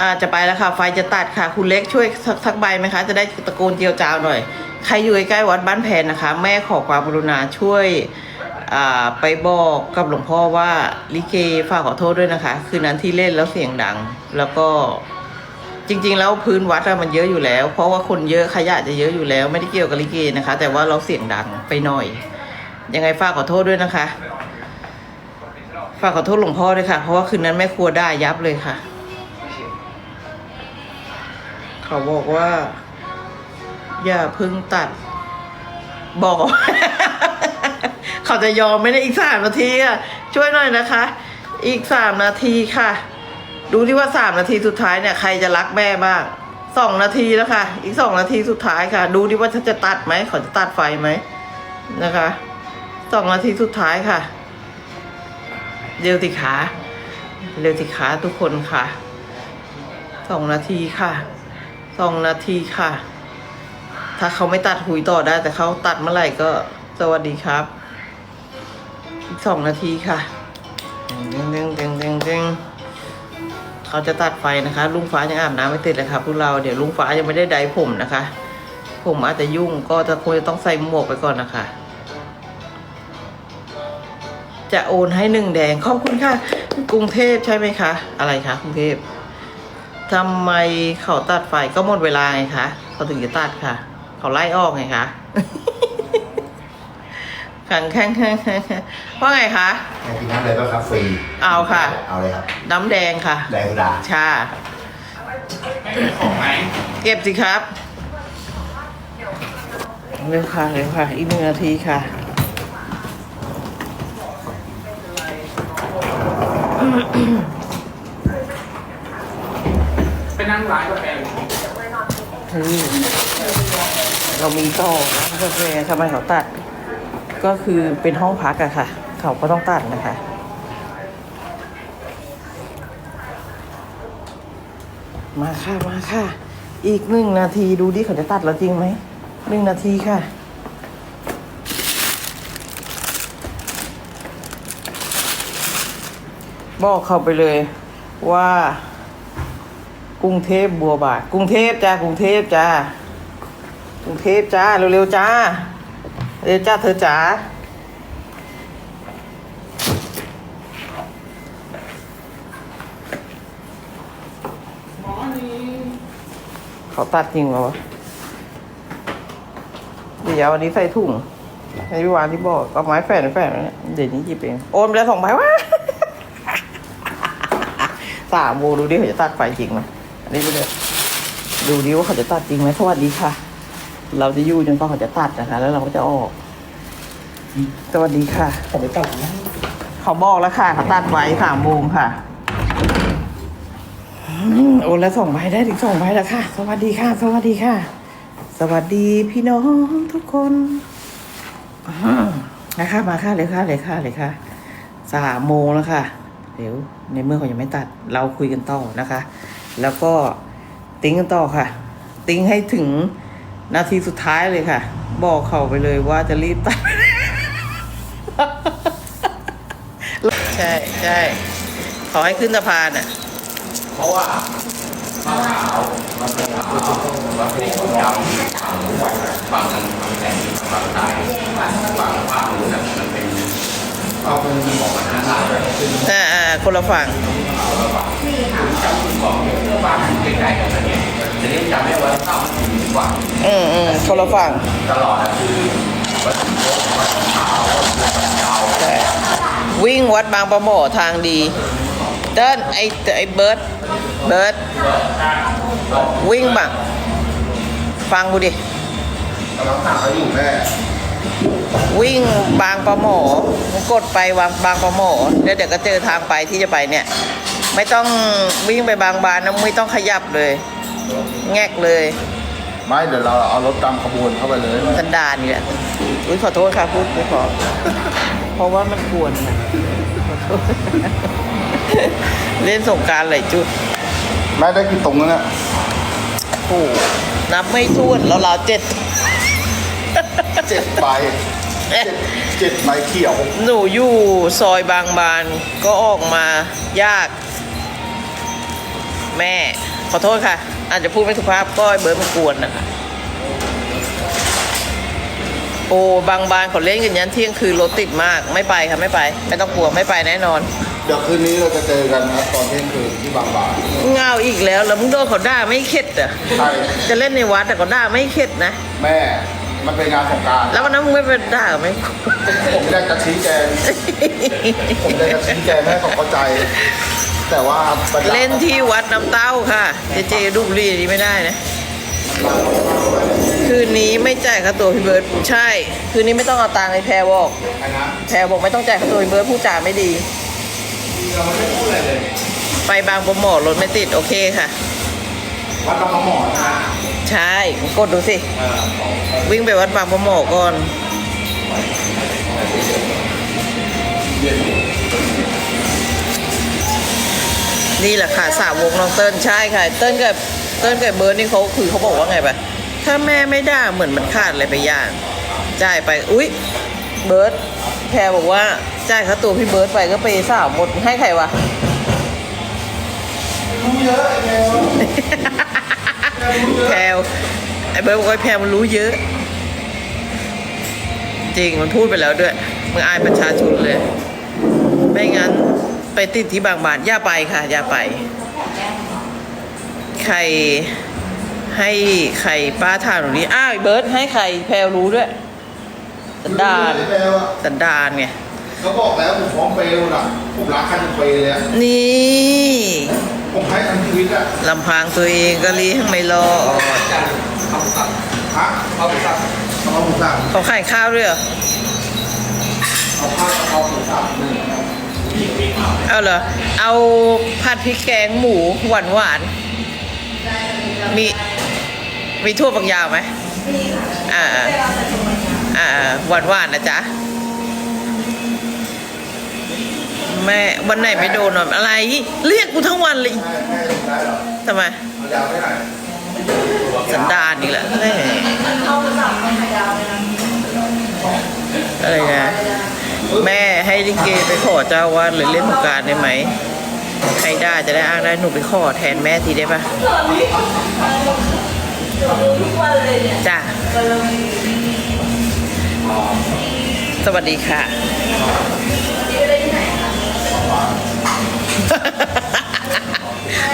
อ่าจะไปแล้วค่ะ ไฟจะตัดค่ะ คุณเล็กช่วยสักสักใบไหมคะ จะได้ตะโกนเจียวจาวหน่อย ใครอยู่ใกล้วัดบ้านแพนนะคะ แม่ขอความกรุณาช่วยอ่าไปบอกกับหลวงพ่อว่าลิเกฝากขอโทษด้วยนะคะ คืนนั้นที่เล่นแล้วเสียงดัง แล้วก็จริง ๆ แล้วพื้นวัดอะมันเยอะอยู่แล้ว เพราะว่าคนเยอะขยะจะเยอะอยู่แล้ว ไม่ได้เกี่ยวกับลิเกนะคะ แต่ว่าเราเสียงดังไปหน่อย ยังไงฝากขอโทษด้วยนะคะ ฝากขอโทษหลวงพ่อด้วยค่ะ เพราะว่าคืนนั้นแม่ครัวได้ยับเลยค่ะ เขาบอกว่า อย่าพึ่งตัด บอก เขาจะยอมไม่ได้อีกสามนาทีอะ ช่วยหน่อยนะคะ อีกสามนาทีค่ะ ดูที่ว่าสามนาทีสุดท้ายเนี่ย ใครจะรักแม่บ้างสองนาทีแล้วค่ะ อีกสองนาทีสุดท้ายค่ะ ดูที่ว่าฉันจะตัดไหมเขาจะตัดไฟไหมนะคะสองนาทีสุดท้ายค่ะ เร็วสิขาเร็วสิขาทุกคนค่ะสองนาทีค่ะ สองนาทีค่ะ ถ้าเขาไม่ตัดหุยต่อได้ แต่เขาตัดเมื่อไหร่ก็สวัสดีครับ อีกสองนาทีค่ะเด้งเด้งเด้งเด้งเด้งเขาจะตัดไฟนะคะ ลุงฟ้ายังอาบน้ำไม่ติดเลยค่ะพวกเรา เดี๋ยวลุงฟ้ายังไม่ได้ไดผมนะคะ ผมอาจจะยุ่งก็จะควรจะต้องใส่หมวกไปก่อนนะคะ จะโอนให้หนึ่งแดง ขอบคุณค่ะ กรุงเทพใช่ไหมคะ อะไรคะกรุงเทพ ทำไมเขาตัดไฟก็หมดเวลาไงคะเขาถึงจะตัดค่ะ เขาไล่ออกไงคะขังแข้งแข้งแข้งแข้งว่าไงคะอยากกินน้ำเลยป่ะครับฟรีเอาค่ะ เอาเลยครับน้ำแดงค่ะแดงโซดาชาของไหมเก็บสิครับเร็วค่ะเร็วค่ะ อีกหนึ่งนาทีค่ะไปนั่ง ร้านกาแฟนี่เรามีต่อร้านกาแฟทำไมเขาตัด ก็คือเป็นห้องพักอะค่ะ เขาก็ต้องตัดนะคะมาค่ะ มาค่ะ อีกหนึ่งนาทีดูดิเขาจะตัดเราจริงไหมหนึ่งนาทีค่ะ บอกเขาไปเลยว่า กรุงเทพบัวบาทกรุงเทพจ้ากรุงเทพจ้ากรุงเทพจ้าเร็วๆจ้าเร็วจ้าเธอจ๋าหมอนี่เขาตัดจริงเหรอวะเดี๋ยวอันนี้ใส่ถุงในวิวานที่บอกเอาไม้แฝนแฝนเนี่ยเดี๋ยวนี้หยิบเองโอนไปแล้วสองใบวะสามโมดูดิเขาจะตัดไฟจริงไหม อันนี้ไปเลยดูดิว่าเขาจะตัดจริงไหมสวัสดีค่ะ เราจะอยู่จนกว่าเขาจะตัดนะคะ แล้วเราก็จะออก สวัสดีค่ะผมไปตัดนะเขาบอกแล้วค่ะเขาตัดไว้สามโมงค่ะอืมโอนแล้วส่งใบได้ถึงส่งใบแล้วค่ะ สวัสดีค่ะ สวัสดีค่ะ สวัสดีพี่น้องทุกคนอืมนะคะมาค่ะเลยค่ะเลยค่ะเลยค่ะสามโมงแล้วค่ะ เดี๋ยวในเมื่อเขายังไม่ตัดเราคุยกันต่อนะคะ แล้วก็ติ้งกันต่อค่ะ ติ้งให้ถึงนาทีสุดท้ายเลยค่ะ บอกเขาไปเลยว่าจะรีบตัดใช่ใช่ขอให้ขึ้นสะพานอะ เพราะว่ามะพร้าวมันเป็นมะพร้าวมันเป็นของดำฝั่งนั้นฝั่งแดงฝั่งใต้ฝั่งภาคนู้นน่ะมันเป็นเอาเป็นของมันหาได้อ่าอ่าคนละฝั่งนี่ค่ะ ฝั่งใกล้ๆกันเนี่ยจะนี้จำได้ว่าเข้ามันถึงฝั่งอืมอืมคนละฝั่งตลอดอะคือวัดโพวัดขาววัดยาวใช่วิ่งวัดบางประโมทางดีเดินไอ้ไอ้เบิร์ดเบิร์ดวิ่งบังฟังกูดิกำลังหาเขาอยู่แม่วิ่งบางประโมกดไปวางบางประโมแล้วเดี๋ยวก็เจอทางไปที่จะไปเนี่ย ไม่ต้องวิ่งไปบางบานนะไม่ต้องขยับเลย แงกเลย ไม่เดี๋ยวเราเอารถตามขบวนเข้าไปเลย สันดานนี่แหละอุ้ยขอโทษค่ะพูดไม่พอเพราะว่ามันกวนนะขอโทษเล่นสงกรารหลายจุดแม่ได้กี่ตรงแล้วเนี่ยโอ้โหนับไม่ถ้วนแล้วเราเจ็ดเจ็ดใบเจ็ดเจ็ดใบเขียว หนูอยู่ซอยบางบานก็ออกมายาก แม่ ขอโทษค่ะ อาจจะพูดไม่สุภาพก็ไอ้เบิร์ดมันกวนนะคะโอ้บางบานเขาเล่นกันยันเที่ยงคืนรถติดมากไม่ไปค่ะไม่ไป ไม่ต้องกลัวไม่ไปแน่นอน เดี๋ยวคืนนี้เราจะเจอกันนะครับตอนเที่ยงคืนที่บางบานเงาอีกแล้วแล้วมึงโดนเขาด่าไม่เข็ดอะใช่จะเล่นในวัดแต่เขาด่าไม่เข็ดนะแม่มันเป็นงานสงกรารแล้ววันนั้นมึงไม่เป็นด่าไหมผมได้กระชี้แจงผมได้กระชี้แจงให้เขาเข้าใจ แต่ว่าบรรดาเล่นที่วัดน้ำเต้าค่ะ เจเจดูบุรีนี้ไม่ได้นะ คืนนี้ไม่จ่ายค่าตัวพี่เบิร์ดใช่ คืนนี้ไม่ต้องเอาตังค์ไอ้แพรบอก ใครนะแพรบอกไม่ต้องจ่ายค่าตัวพี่เบิร์ดพูดจาไม่ดี เราไม่พูดอะไรเลย ไปบางประหมอรถไม่ติดโอเคค่ะ วัดบางประหมอนะใช่กดดูสิ เออวิ่งไปวัดบางประหมอก่อน นี่แหละค่ะสาววงน้องเติ้ลใช่ค่ะ เติ้ลกับเติ้ลกับเบิร์ดนี่เขาคือเขาบอกว่าไงปะถ้าแม่ไม่ด่าเหมือนมันขาดอะไรไปอย่างจ่ายไปอุ๊ยเบิร์ดแพรบอกว่าจ่ายค่าตัวพี่เบิร์ดไปก็ไปสาวหมดให้ใครวะรู้เยอะไอ้แมวแพรวไอ้เบิร์ดบอกว่าแพรวมันรู้เยอะ จริงมันพูดไปแล้วด้วยมึงอายประชาชนเลย ไม่งั้น ไปติดที่บางบานอย่าไปค่ะ อย่าไป ใครให้ใครป้าถามตรงนี้อ้าวไอ้เบิร์ดให้ใครแพรวรู้ด้วย สันดานไอ้แมวอะสันดานไงเขาบอกแล้วผมฟ้องเปย์น่ะผมรักใครเป็นเปย์เลยอะนี่ผมให้ทั้งชีวิตอะลำพังตัวเองก็เลี้ยงไม่รอดเขาตัดฮะเขาตัดเอาหมูสับเขาขายข้าวด้วยเหรอ เอาข้าวเอาหมูสับหนึ่ง เอาเหรอ เอาผัดพริกแกงหมูหวานหวานมี มีทั่วบางยาวไหมอ่าอ่าหวานหวานนะจ๊ะ แม่วันไหนไม่โดนหน่ออะไร เรียกกูทั้งวันเลยทำไมสันดานนี่แหละอะไรนะ แม่ให้ลิเกไปขอเจ้าวัดหรือเล่นสงการได้ไหมใครได้จะได้อ้างได้หนูไปขอแทนแม่ทีได้ปะจ้ะสวัสดีค่ะ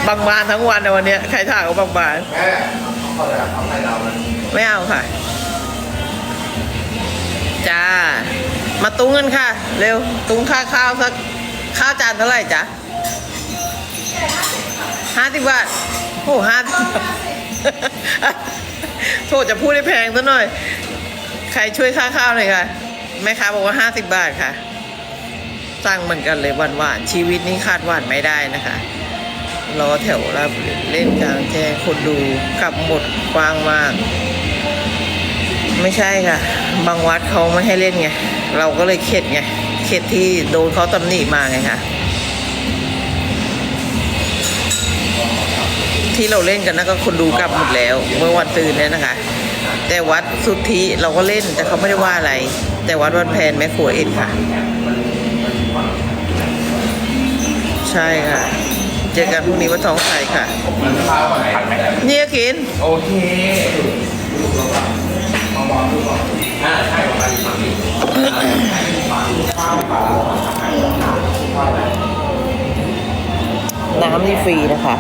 บางบานทั้งวันในวันนี้ใครถ่ามก็บางบาน ไม่เอาค่ะ มาตุ้งกันค่ะ เร็วตุ้งค่าข้าวสักข้าวจานเท่าไหร่จ๊ะห้าสิบบาทโอ้ห้าโทษจะพูดได้แพงซะหน่อย ใครช่วยค่าข้าวหน่อยค่ะแม่ค้าบอกว่าห้าสิบบาทค่ะสั่งเหมือนกันเลยหวานหวานๆชีวิตนี้คาดหวานไม่ได้นะคะรอแถวรับเล่นกลางแจ้งคนดูกลับหมดกว้างมาก ไม่ใช่ค่ะ บางวัดเขาไม่ให้เล่นไง เราก็เลยเข็ดไง เข็ดที่โดนเขาตำหนิมาไงคะที่เราเล่นกันนะก็คนดูกลับหมดแล้ว เมื่อวันตื่นเนี่ยนะคะ แต่วัดสุทธิเราก็เล่นแต่เขาไม่ได้ว่าอะไร แต่วัดวันแพนแม่ครัวเอ็นค่ะ ใช่ค่ะ เจอกันพรุ่งนี้วัดท้องไทยค่ะ เนี่ยกิน โอเค น้ำนี่ฟรีนะคะ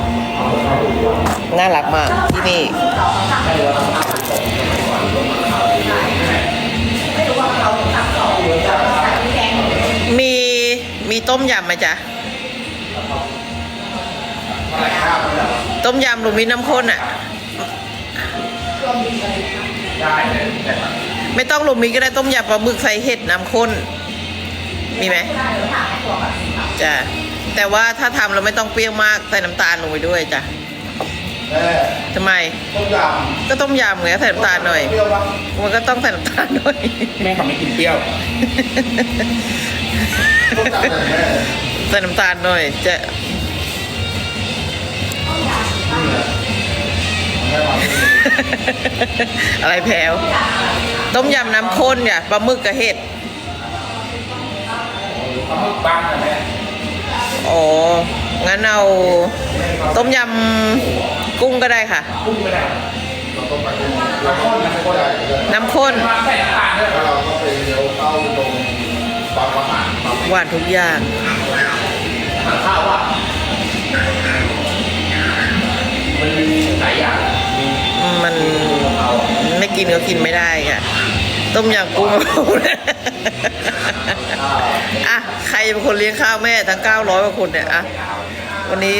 น่ารักมากที่นี่มีมีต้มยำไหมจ๊ะ ต้มยำหรือมีน้ำข้นอะ ไม่ต้องหลุมมีก็ได้ต้มยำปลาหมึกใส่เห็ดน้ำข้น มีไหมจ้ะ แต่ว่าถ้าทำเราไม่ต้องเปรี้ยวมากใส่น้ำตาลลงไปด้วยจ้ะแม่ทำไม ต้มยก็ต้มยำไงใส่น้ำตาลหน่อยำเปรี้ยวปะมันก็ต้องใส่น้ำตาลหน่อย แม่เขาไม่กินเปรี้ยว ต้มยำอะไรแม่ใส่น้ำตาลหน่อย จะแม่มาอะไรแพลวต้มยำน้ำข้นเนี่ยปลาหมึกกับเห็ด ปลาหมึกบ้างนะแม่ อ๋อ งั้นเอาต้มยำกุ้งก็ได้ค่ะ กุ้งก็ได้น้ำข้นน้ำตาลด้วยแล้วเราก็ไปเลี้ยวเข้าตรงบางประหันบางหวานทุกอย่างข้าวว่ามันมีหลายอย่างมันไม่กินก็กินไม่ได้ค่ะ ต้มยำกุ้ง อะ ใครเป็นคนเลี้ยงข้าวแม่ทั้ง 900กว่าคนเนี่ย อะ วันนี้